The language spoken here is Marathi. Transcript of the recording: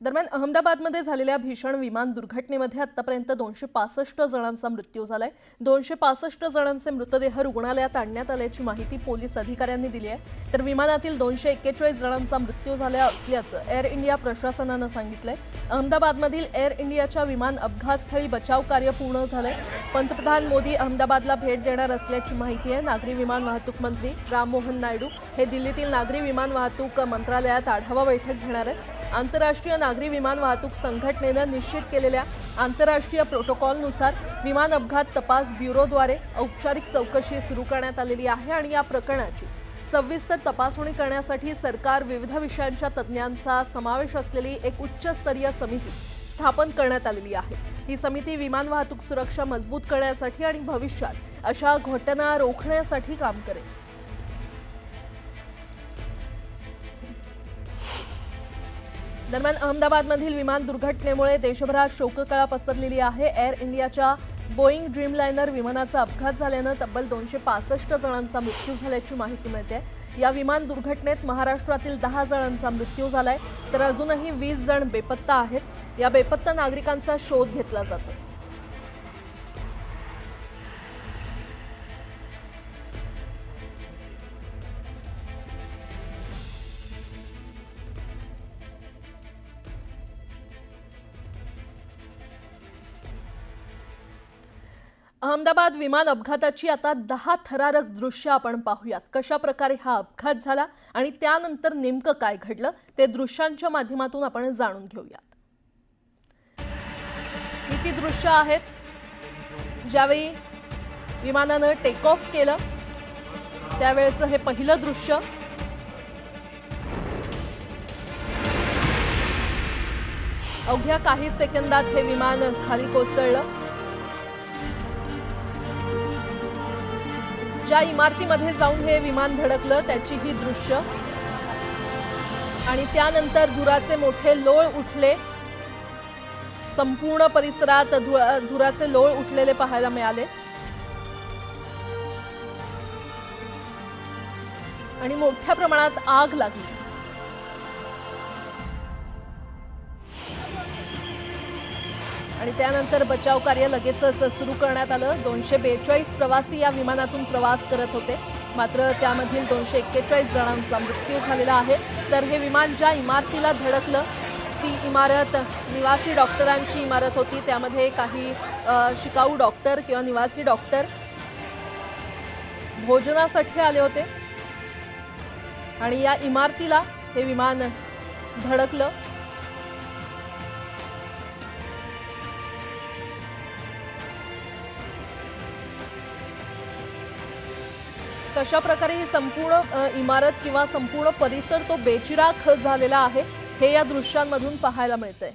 दरम्यान अहमदाबादमध्ये झालेल्या भीषण विमान दुर्घटनेमध्ये आतापर्यंत दोनशे पासष्ट जणांचा मृत्यू झालाय. दोनशे पासष्ट जणांचे मृतदेह रुग्णालयात आणण्यात आल्याची माहिती पोलीस अधिकाऱ्यांनी दिली आहे. तर विमानातील दोनशे एक्केचाळीस जणांचा मृत्यू झाला असल्याचं एअर इंडिया प्रशासनानं सांगितलंय. अहमदाबादमधील एअर इंडियाच्या विमान अपघातस्थळी बचाव कार्य पूर्ण झालंय. पंतप्रधान मोदी अहमदाबादला भेट देणार असल्याची माहिती आहे. नागरी विमान वाहतूक मंत्री राममोहन नायडू हे दिल्लीतील नागरी विमान वाहतूक मंत्रालयात आढावा बैठक घेणार आहेत. आंतरराष्ट्रीय नागरी विमान वाहतूक संघटनेनं निश्चित केलेल्या आंतरराष्ट्रीय प्रोटोकॉलनुसार विमान अपघात तपास ब्युरोद्वारे औपचारिक चौकशी सुरू करण्यात आलेली आहे आणि या प्रकरणाची सविस्तर तपासणी करण्यासाठी सरकार विविध विषयांच्या तज्ज्ञांचा समावेश असलेली एक उच्चस्तरीय समिती स्थापन करण्यात आलेली आहे. ही समिती विमान वाहतूक सुरक्षा मजबूत करण्यासाठी आणि भविष्यात अशा घटना रोखण्यासाठी काम करेल. दरम्यान अहमदाबादमधील विमान दुर्घटनेमुळे देशभरात शोककळा पसरलेली आहे. एअर इंडियाच्या बोईंग ड्रीमलायनर विमानाचा अपघात झाल्यानं तब्बल दोनशे पासष्ट जणांचा मृत्यू झाल्याची माहिती मिळते. या विमान दुर्घटनेत महाराष्ट्रातील दहा जणांचा मृत्यू झालाय तर अजूनही वीस जण बेपत्ता आहेत. या बेपत्ता नागरिकांचा शोध घेतला जातो अहमदाबाद विमान अपघाताची आता दहा थरारक दृश्य आपण पाहूयात. कशा प्रकारे हा अपघात झाला आणि त्यानंतर नेमकं काय घडलं ते दृश्यांच्या माध्यमातून आपण जाणून घेऊयात. ही ती दृश्य आहेत? ज्यावेळी विमानानं टेक ऑफ केलं त्यावेळेचं हे पहिलं दृश्य. अवघ्या काही सेकंदात हे विमान खाली कोसळलं. ज्या इमारतीमध्ये जाऊन हे विमान धडकलं त्याची ही दृश्य. आणि त्यानंतर धुराचे मोठे लोळ उठले. संपूर्ण परिसरात धु- धुराचे लोळ उठलेले पाहायला मिळाले. आणि मोठ्या प्रमाणात आग लागली. आणि त्यानंतर बचाव कार्य लगेचच सुरू करण्यात आलं. दोनशे बेचाळीस प्रवासी या विमानातून प्रवास करत होते. मात्र त्यामधील दोनशे एक्केचाळीस जणांचा मृत्यू झालेला आहे. तर हे विमान ज्या इमारतीला धडकलं ती इमारत निवासी डॉक्टरांची इमारत होती. त्यामध्ये काही शिकाऊ डॉक्टर किंवा निवासी डॉक्टर भोजनासाठी आले होते. आणि या इमारतीला हे विमान धडकलं. कशा प्रकारे ही संपूर्ण इमारत किंवा संपूर्ण परिसर तो बेचिराख झालेला आहे हे या दृश्यांमधून पाहायला मिळतंय.